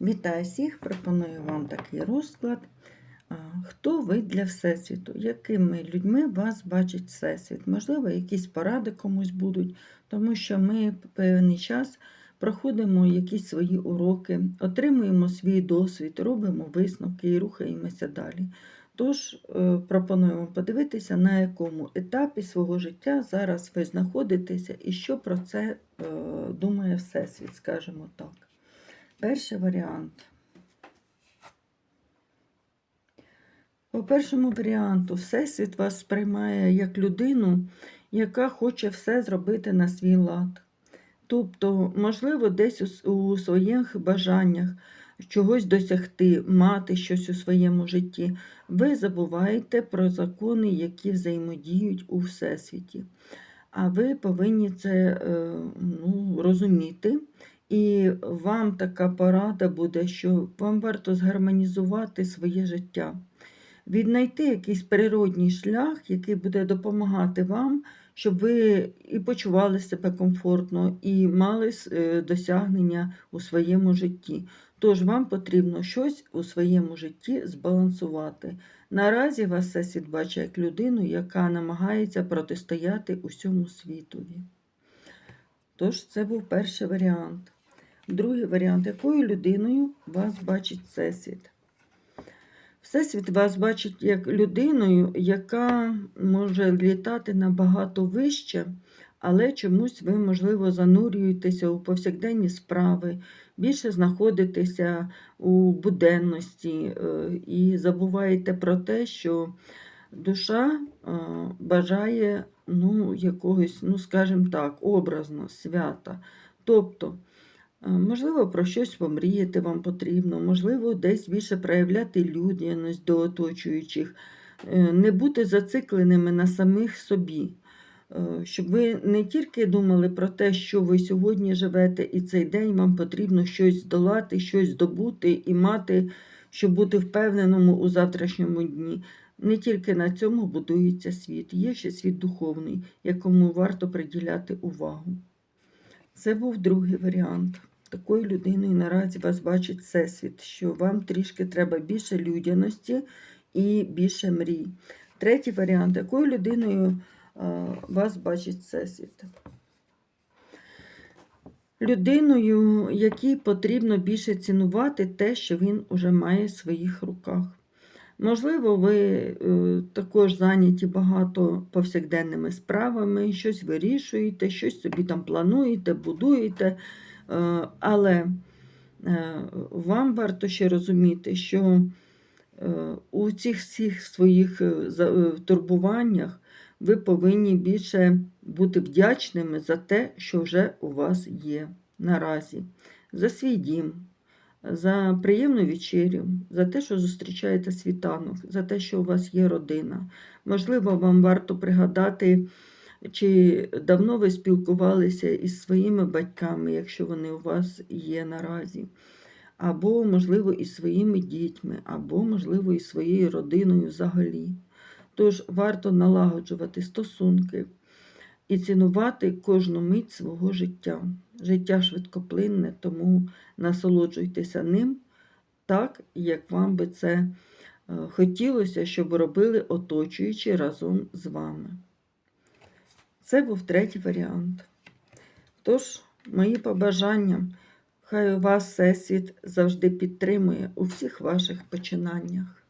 Вітаю всіх! Пропоную вам такий розклад. Хто ви для Всесвіту? Якими людьми вас бачить Всесвіт? Можливо, якісь поради комусь будуть, тому що ми певний час проходимо якісь свої уроки, отримуємо свій досвід, робимо висновки і рухаємося далі. Тож е, пропоную вам подивитися, на якому етапі свого життя зараз ви знаходитеся і що про це е, думає Всесвіт, скажімо так. Перший варіант. По першому варіанту, Всесвіт вас сприймає як людину, яка хоче все зробити на свій лад. Тобто, можливо, десь у, своїх бажаннях чогось досягти, мати щось у своєму житті, ви забуваєте про закони, які взаємодіють у Всесвіті. А ви повинні це е, ну, розуміти. І вам така порада буде, що вам варто згармонізувати своє життя, віднайти якийсь природній шлях, який буде допомагати вам, щоб ви і почували себе комфортно, і мали е, досягнення у своєму житті. Тож вам потрібно щось у своєму житті збалансувати. Наразі вас всесвіт бачить як людину, яка намагається протистояти усьому світові. Тож це був перший варіант. Другий варіант, якою людиною вас бачить Всесвіт? Всесвіт вас бачить як людиною, яка може літати набагато вище, але чомусь ви, можливо, занурюєтеся у повсякденні справи, більше знаходитеся у буденності е, і забуваєте про те, що душа е, бажає ну, якогось, ну, скажімо так, образно, свята. Тобто, Можливо, про щось помріяти вам потрібно, можливо, десь більше проявляти людяність до оточуючих, е, не бути зацикленими на самих собі, Е, щоб ви не тільки думали про те, що ви сьогодні живете, і цей день вам потрібно щось здолати, щось здобути і мати, щоб бути впевненому у завтрашньому дні. Не тільки на цьому будується світ, є ще світ духовний, якому варто приділяти увагу. Це був другий варіант. Такою людиною наразі вас бачить Всесвіт, що вам трішки треба більше людяності і більше мрій. Третій варіант, якою людиною е, вас бачить Всесвіт? Людиною, якій потрібно більше цінувати те, що він уже має в своїх руках. Можливо, ви е, також зайняті багато повсякденними справами, щось вирішуєте, щось собі там плануєте, будуєте, але е, вам варто ще розуміти, що е, у цих всіх своїх е, е, турбуваннях ви повинні більше бути вдячними за те, що вже у вас є наразі, за свій дім, за приємну вечерю, за те, що зустрічаєте світанок, за те, що у вас є родина. Можливо, вам варто пригадати, чи давно ви спілкувалися із своїми батьками, якщо вони у вас є наразі. Або, можливо, із своїми дітьми, або, можливо, із своєю родиною взагалі. Тож варто налагоджувати стосунки і цінувати кожну мить свого життя. Життя швидкоплинне, тому насолоджуйтеся ним так, як вам би це е, хотілося, щоб робили оточуючі разом з вами. Це був третій варіант. Тож, мої побажання, хай у вас Всесвіт завжди підтримує у всіх ваших починаннях.